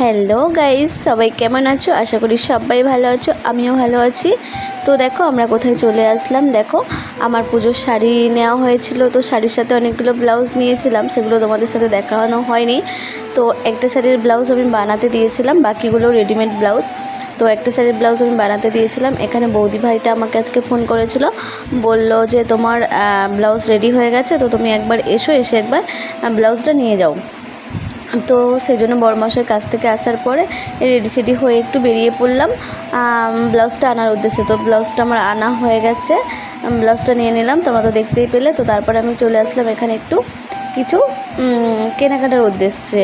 Hello guys, সবাই কেমন আছো? আশা করি সবাই ভালো আছো, আমিও ভালো আছি। তো দেখো, আমরা কোথায় চলে আসলাম। দেখো, আমার পুজোর শাড়ি নেওয়া হয়েছিল, তো শাড়ির সাথে অনেকগুলো ব্লাউজ নিয়েছিলাম, সেগুলো তোমাদের সাথে দেখানো হয়নি। তো একটা শাড়ির ব্লাউজ আমি বানাতে দিয়েছিলাম, বাকিগুলো রেডিমেড ব্লাউজ। তো একটা শাড়ির ব্লাউজ আমি বানাতে দিয়েছিলাম, এখানে বৌদি ভাইটা আমাকে আজকে ফোন করেছিল, বলল যে তোমার ব্লাউজ রেডি হয়ে গেছে, তো তুমি একবার এসো, এসে একবার ব্লাউজটা নিয়ে যাও। তো সেই জন্য বড়মশাইয়ের কাছ থেকে আসার পরে রেডি সেডি হয়ে একটু বেরিয়ে পড়লাম। ব্লাউজটা আনার উদ্দেশ্যে। তো ব্লাউজটা আমার আনা হয়ে গেছে। ব্লাউজটা নিয়ে নিলাম, তোমরা তো দেখতেই পেলে। তো তারপরে আমি চলে আসলাম এখানে একটু কিছু কেনাকাটার উদ্দেশ্যে।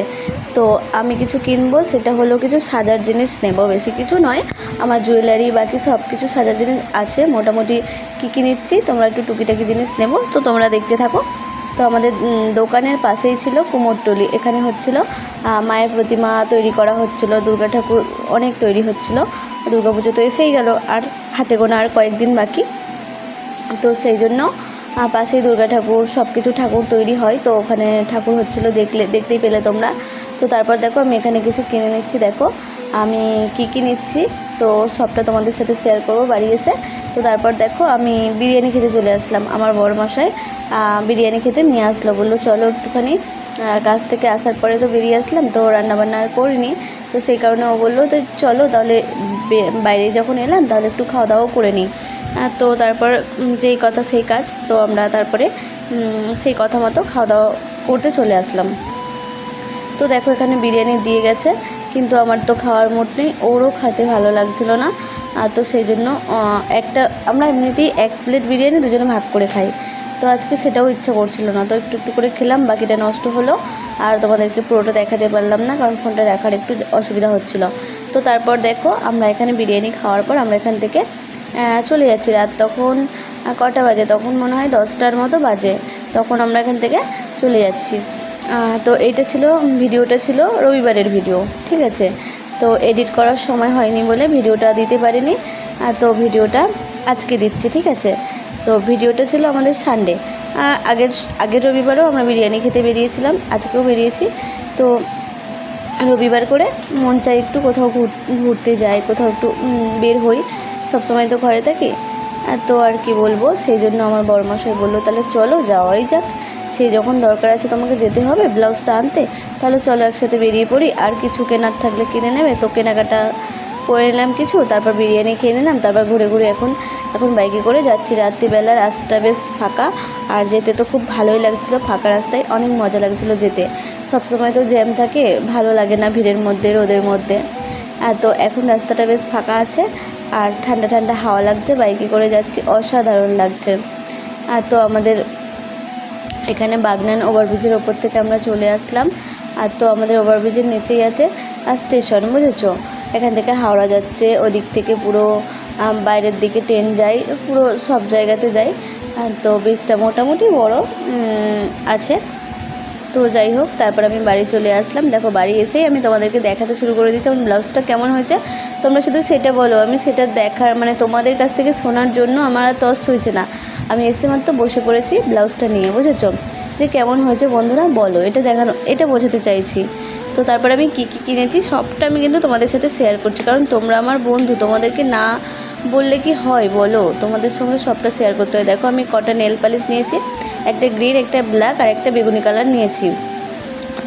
তো আমি কিছু কিনবো, সেটা হলো কিছু সাজার জিনিস নেব। বেশি কিছু নয়, আমার জুয়েলারি বাকি সব কিছু সাজার জিনিস আছে। মোটামুটি কী কী নিচ্ছি, তোমরা একটু টুকিটাকি জিনিস নেব। তো তোমরা দেখতে থাকো। তো আমাদের দোকানের পাশেই ছিল কুমোরটলি এখানে হচ্ছিল মায়ের প্রতিমা তৈরি করা হচ্ছিল, দুর্গা ঠাকুর অনেক তৈরি হচ্ছিল, দুর্গা পুজো তো এসেই গেল, আর হাতে গোনা আর কয়েকদিন বাকি। তো সেই জন্য পাশেই দুর্গা ঠাকুর সব কিছু ঠাকুর তৈরি হয়। তো ওখানে ঠাকুর হচ্ছিল, দেখলে, দেখতেই পেলে তোমরা। তো তারপর দেখো, আমি এখানে কিছু কিনে নিচ্ছি, দেখো। আমি কি কী নিচ্ছি? তো সবটা তোমাদের সাথে শেয়ার করব বাড়ি এসে। তো তারপর দেখো আমি বিরিয়ানি খেতে চলে আসলাম আমার বড় বিরিয়ানি খেতে নিয়ে আসলো, বলল, চলো একটুখানি। কাজ থেকে আসার পরে তো বেরিয়ে আসলাম, তো রান্নাবান্না আর করিনি। তো সেই কারণে ও বলল, তো চলো তাহলে বাইরে যখন এলাম, তাহলে একটু খাওয়া দাওয়াও করে নিই। তো তারপর যেই কথা সেই কাজ, তো আমরা তারপরে সেই কথা মতো খাওয়া দাওয়া করতে চলে আসলাম। তো দেখো এখানে বিরিয়ানি দিয়ে গেছে। কিন্তু আমার তো খাওয়ার মোট নেই, ওরও খেতে ভালো লাগছিল না। আর তো সেই জন্য একটা, আমরা এমনিতেই এক প্লেট বিরিয়ানি দুজনে ভাগ করে খাই। তো আজকে সেটাও ইচ্ছা করছিল না, তো একটু একটু করে খেলাম, বাকিটা নষ্ট হলো। আর তোমাদেরকে পুরোটা দেখাতে পারলাম না, কারণ ফোনটা রাখার একটু অসুবিধা হচ্ছিল। তো তারপর দেখো, আমরা এখানে বিরিয়ানি খাওয়ার পর আমরা এখান থেকে চলে যাচ্ছি। রাত তখন কটা বাজে? তখন মনে হয় দশটার মতো বাজে। তখন আমরা এখান থেকে চলে যাচ্ছি। তো এইটা ছিল, ভিডিওটা ছিল রবিবারের ভিডিও, ঠিক আছে? তো এডিট করার সময় হয়নি বলে ভিডিওটা দিতে পারিনি তো ভিডিওটা আজকে দিচ্ছি, ঠিক আছে? তো ভিডিওটা ছিল আমাদের সানডে আগের আগের রবিবারও আমরা বিরিয়ানি খেতে বেরিয়েছিলাম, আজকেও বেরিয়েছি। তো রবিবার করে মন চাই একটু কোথাও ঘুরতে যাই, কোথাও একটু বের হই। সবসময় তো ঘরে থাকি তো আর কি বলব, সেই জন্য আমার বড়মশাই বলল, তাহলে চলো, যাওয়াই যাক। সে যখন দরকার আছে তোমাকে যেতে হবে, ব্লাউজটা আনতে, তাহলে চলো একসাথে বেরিয়ে পড়ি। আর কিছু কেনার থাকলে কিনে নেবে। তো কেনাকাটা করে নিলাম কিছু, তারপর বিরিয়ানি খেয়ে নিলাম, তারপর ঘুরে ঘুরে এখন এখন বাইকে করে যাচ্ছি। রাত্রিবেলা রাস্তাটা বেশ ফাঁকা, আর যেতে তো খুব ভালোই লাগছিল, ফাঁকা রাস্তায় অনেক মজা লাগছিল যেতে। সবসময় তো জ্যাম থাকে, ভালো লাগে না ভিড়ের মধ্যে, রোদের মধ্যে। তো এখন রাস্তাটা বেশ ফাঁকা আছে আর ঠান্ডা ঠান্ডা হাওয়া লাগছে, বাইকে করে যাচ্ছি, অসাধারণ লাগছে। আর তো আমাদের এখানে বাগনান ওভারব্রিজের ওপর থেকে আমরা চলে আসলাম। আর তো আমাদের ওভারব্রিজের নিচেই আছে আর স্টেশন, বুঝেছ? এখান থেকে হাওড়া যাচ্ছে, ওদিক থেকে পুরো বাইরের দিকে ট্রেন যায়, পুরো সব জায়গাতে যায়। তো ব্রিজটা মোটামুটি বড় আছে। তো যাই হোক, তারপর আমি বাড়ি চলে আসলাম। দেখো, বাড়ি এসেই আমি তোমাদেরকে দেখাতে শুরু করে দিচ্ছি আমার ব্লাউজটা কেমন হয়েছে। তোমরা শুধু সেটা বলো, আমি সেটা দেখার মানে তোমাদের কাছ থেকে শোনার জন্য আমার আর তস হয়েছে না। আমি এসে মাত্র বসে পড়েছি ব্লাউজটা নিয়ে, বুঝেছ? যে কেমন হয়েছে বন্ধুরা, বলো, এটা দেখানো, এটা বোঝাতে চাইছি। তো তারপর আমি কী কী কিনেছি, সবটা আমি কিন্তু তোমাদের সাথে শেয়ার করছি। কারণ তোমরা আমার বন্ধু, তোমাদেরকে না বললে কি হয়, বলো? তোমাদের সঙ্গে সবটা শেয়ার করতে হয়। দেখো, আমি কটা নেল পালিশ নিয়েছি। একটা গ্রিন, একটা ব্ল্যাক আর একটা বেগুনি কালার নিয়েছি।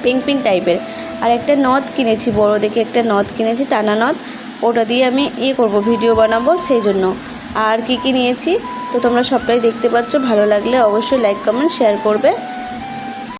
পিঙ্ক পিঙ্ক টাইপের। আর একটা নথ কিনেছি, বড় দেখে একটা নথ কিনেছি, টানা নথ। ওটা দিয়ে আমি ইয়ে করব, ভিডিও বানাবো সেই জন্য। আর কি কি নিয়েছি? তো তোমরা সবটাই দেখতে পাচ্ছ, ভালো লাগলে অবশ্যই লাইক কমেন্ট শেয়ার করবে।